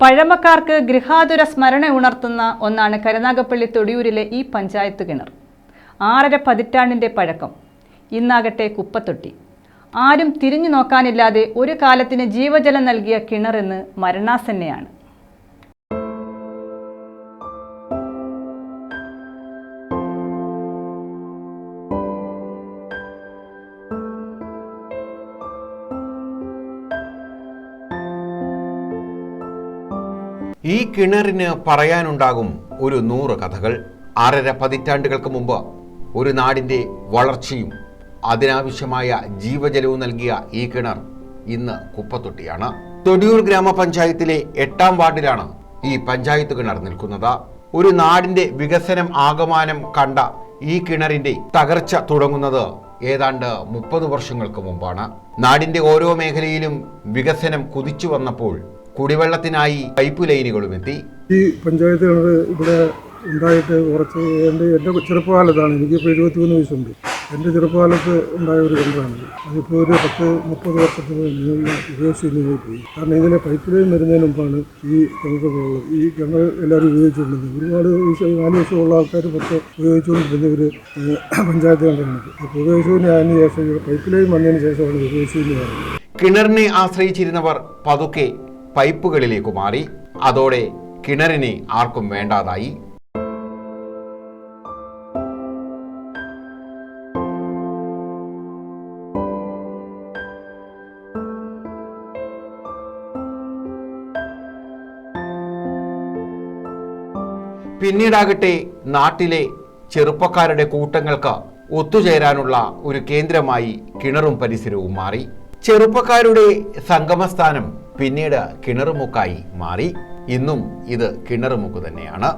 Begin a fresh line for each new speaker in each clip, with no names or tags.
പഴമക്കാർക്ക് ഗൃഹാതുര സ്മരണ ഉണർത്തുന്ന ഒന്നാണ് കരുനാഗപ്പള്ളി തൊടിയൂരിലെ ഈ പഞ്ചായത്ത് കിണർ. ആറര പതിറ്റാണ്ടിന്റെ പഴക്കം. ഇന്നാകട്ടെ കുപ്പത്തൊട്ടി. ആരും തിരിഞ്ഞു നോക്കാനില്ലാതെ ഒരു കാലത്തിന് ജീവജലം നൽകിയ കിണറെന്ന് മരണാസന്നയാണ്.
ഈ കിണറിന് പറയാനുണ്ടാകും ഒരു നൂറ് കഥകൾ. ആറര പതിറ്റാണ്ടുകൾക്ക് മുമ്പ് ഒരു നാടിന്റെ വളർച്ചയും അതിനാവശ്യമായ ജീവജലവും നൽകിയ ഈ കിണർ ഇന്ന് കുപ്പത്തൊട്ടിയാണ്. തൊടിയൂർ ഗ്രാമപഞ്ചായത്തിലെ എട്ടാം വാർഡിലാണ് ഈ പഞ്ചായത്ത് കിണർ നിൽക്കുന്നത്. ഒരു നാടിന്റെ വികസനം ആകമാനം കണ്ട ഈ കിണറിന്റെ തകർച്ച തുടങ്ങുന്നത് ഏതാണ്ട് മുപ്പത് വർഷങ്ങൾക്ക് മുമ്പാണ്. നാടിന്റെ ഓരോ മേഖലയിലും വികസനം കുതിച്ചു വന്നപ്പോൾ കുടിവെള്ളത്തിനായി പൈപ്പ് ലൈനുകളും എത്തി.
ഈ പഞ്ചായത്തുകൾ ഇവിടെ ഉണ്ടായിട്ട് കുറച്ച് എന്റെ എന്റെ ചെറുപ്പകാലത്താണ് എനിക്കിപ്പോൾ എഴുപത്തിമൂന്ന് വയസ്സുണ്ട്. എന്റെ ചെറുപ്പകാലത്ത് ഉണ്ടായ ഒരു കിണറാണ് അതിപ്പോൾ ഒരു പത്ത് മുപ്പത് വർഷത്തിന് മുന്നേ ഉപയോഗിച്ചിരുന്നതായി പോയി. കാരണം ഇതിലെ പൈപ്പ് ലൈൻ വരുന്നതിന് മുമ്പാണ് ഈ കിണറുകളുള്ളത് ഈ കിണർ എല്ലാവരും ഉപയോഗിച്ചുകൊണ്ടിരുന്നത്. ഒരുപാട് ദിവസം നാല് ദിവസമുള്ള ആൾക്കാർ പത്ത് ഉപയോഗിച്ചുകൊണ്ടിരുന്ന ഒരു പഞ്ചായത്ത് കണ്ടാണ് അപ്പോൾ ഉപയോഗിച്ചതിന് അതിന് ശേഷം പൈപ്പ് ലൈൻ വന്നതിന് ശേഷമാണ് ഉപയോഗിച്ചതെന്ന്
കിണറിനെ ആശ്രയിച്ചിരുന്നവർ പതുക്കെ പൈപ്പുകളിലേക്ക് മാറി അതോടെ കിണറിനെ ആർക്കും വേണ്ടാതായി. പിന്നീടാകട്ടെ നാട്ടിലെ ചെറുപ്പക്കാരുടെ കൂട്ടങ്ങൾക്ക് ഒത്തുചേരാനുള്ള ഒരു കേന്ദ്രമായി കിണറും പരിസരവും മാറി. ചെറുപ്പക്കാരുടെ സംഗമസ്ഥാനം പിന്നീട് കിണറുമുക്കായി മാറി. ഇന്നും ഇത് കിണറുമുക്ക് തന്നെയാണ്.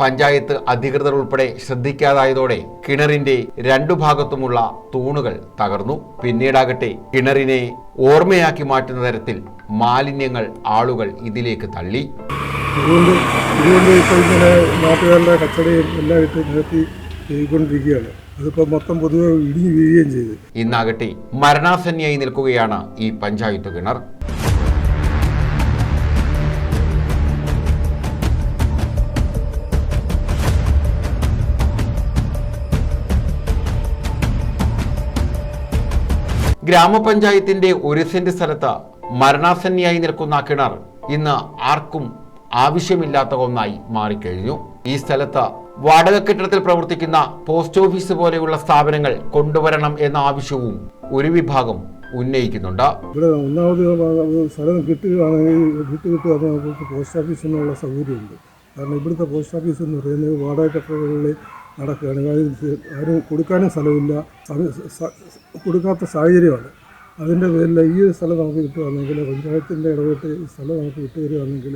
പഞ്ചായത്ത് അധികൃതർ ഉൾപ്പെടെ ശ്രദ്ധിക്കാതായതോടെ കിണറിന്റെ രണ്ടു ഭാഗത്തുമുള്ള തൂണുകൾ തകർന്നു. പിന്നീടാകട്ടെ കിണറിനെ ഓർമ്മയാക്കി മാറ്റുന്ന തരത്തിൽ മാലിന്യങ്ങൾ ആളുകൾ ഇതിലേക്ക് തള്ളി.
അതുകൊണ്ട് ഇതുകൊണ്ട് ഇപ്പോൾ ഇങ്ങനെ നാട്ടുകാരുടെ കച്ചടയും എല്ലാം ഇട്ട് നിരത്തി ചെയ്തുകൊണ്ടിരിക്കുകയാണ്. അതിപ്പോൾ മൊത്തം പൊതുവെ ഇടിഞ്ഞു വീഴുകയും ചെയ്തു.
ഇന്നാകട്ടെ മരണാസന്യായി നിൽക്കുകയാണ് ഈ പഞ്ചായത്ത് കിണർ. ഗ്രാമപഞ്ചായത്തിന്റെ ഒരു സെന്റ് സ്ഥലത്ത് മരണാസന്നയായി നിൽക്കുന്ന കിണർ ഇന്ന് ആർക്കും ആവശ്യമില്ലാത്ത ഒന്നായി മാറിക്കഴിഞ്ഞു. ഈ സ്ഥലത്ത് വാടക കെട്ടിടത്തിൽ പ്രവർത്തിക്കുന്ന പോസ്റ്റ് ഓഫീസ് പോലെയുള്ള സ്ഥാപനങ്ങൾ കൊണ്ടുവരണം എന്ന ആവശ്യവും ഒരു വിഭാഗം ഉന്നയിക്കുന്നുണ്ട്.
ഇവിടെ ഒന്നാമത് സ്ഥലം കിട്ടുകയാണെങ്കിൽ വിട്ട് കിട്ടുക പോസ്റ്റ് ഓഫീസിനുള്ള സൗകര്യമുണ്ട്. കാരണം ഇവിടുത്തെ പോസ്റ്റ് ഓഫീസ് എന്ന് പറയുന്നത് വാടക കെട്ടുകളിൽ നടക്കുകയാണ്. ആരും കൊടുക്കാനും സ്ഥലമില്ല. കൊടുക്കാത്ത സാഹചര്യമാണ്. അതിന്റെ പേരിൽ ഈ ഒരു സ്ഥലം നമുക്ക് കിട്ടുകയാണെങ്കിൽ പഞ്ചായത്തിന്റെ ഇടപെട്ട് ഈ സ്ഥലം നമുക്ക് കിട്ടുകയാണെങ്കിൽ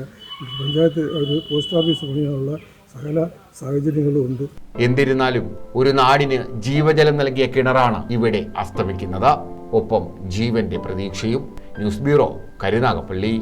പഞ്ചായത്ത് ഒരു പോസ്റ്റ് ഓഫീസ് പണിയാനുള്ള സകല സാഹചര്യങ്ങളും ഉണ്ട്.
എന്നിരുന്നാലും ഒരു നാടിന് ജീവജലം നൽകിയ കിണറാണ് ഇവിടെ അസ്തമിക്കുന്നത്. ഒപ്പം ജീവന്റെ പ്രതീക്ഷയും ന്യൂസ് ബ്യൂറോ കരുനാഗപ്പള്ളി.